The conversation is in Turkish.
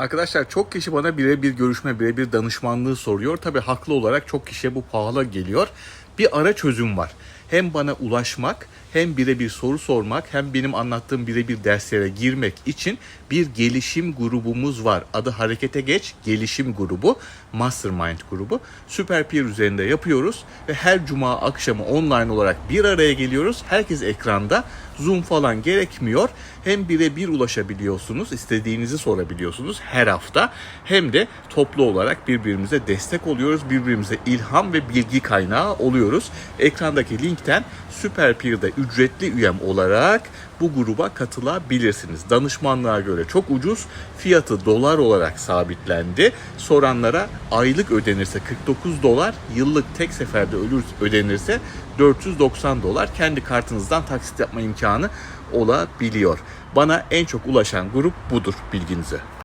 Arkadaşlar çok kişi bana birebir görüşme, birebir danışmanlığı soruyor. Tabii haklı olarak çok kişiye bu pahalı geliyor. Bir ara çözüm var. Hem bana ulaşmak, hem birebir soru sormak, hem benim anlattığım birebir derslere girmek için bir gelişim grubumuz var. Adı Harekete Geç Gelişim Grubu, Mastermind grubu. Süper Peer üzerinde yapıyoruz ve her cuma akşamı online olarak bir araya geliyoruz. Herkes ekranda. Zoom falan gerekmiyor. Hem birebir ulaşabiliyorsunuz, istediğinizi sorabiliyorsunuz her hafta. Hem de toplu olarak birbirimize destek oluyoruz. Birbirimize ilham ve bilgi kaynağı oluyoruz. Ekrandaki linkten Süper Peer'de ücretli üyem olarak bu gruba katılabilirsiniz. Danışmanlığa göre çok ucuz. Fiyatı dolar olarak sabitlendi. Soranlara aylık ödenirse 49 dolar, yıllık tek seferde ödenirse 490 dolar. Kendi kartınızdan taksit yapma imkanı olabiliyor. Bana en çok ulaşan grup budur bilginize.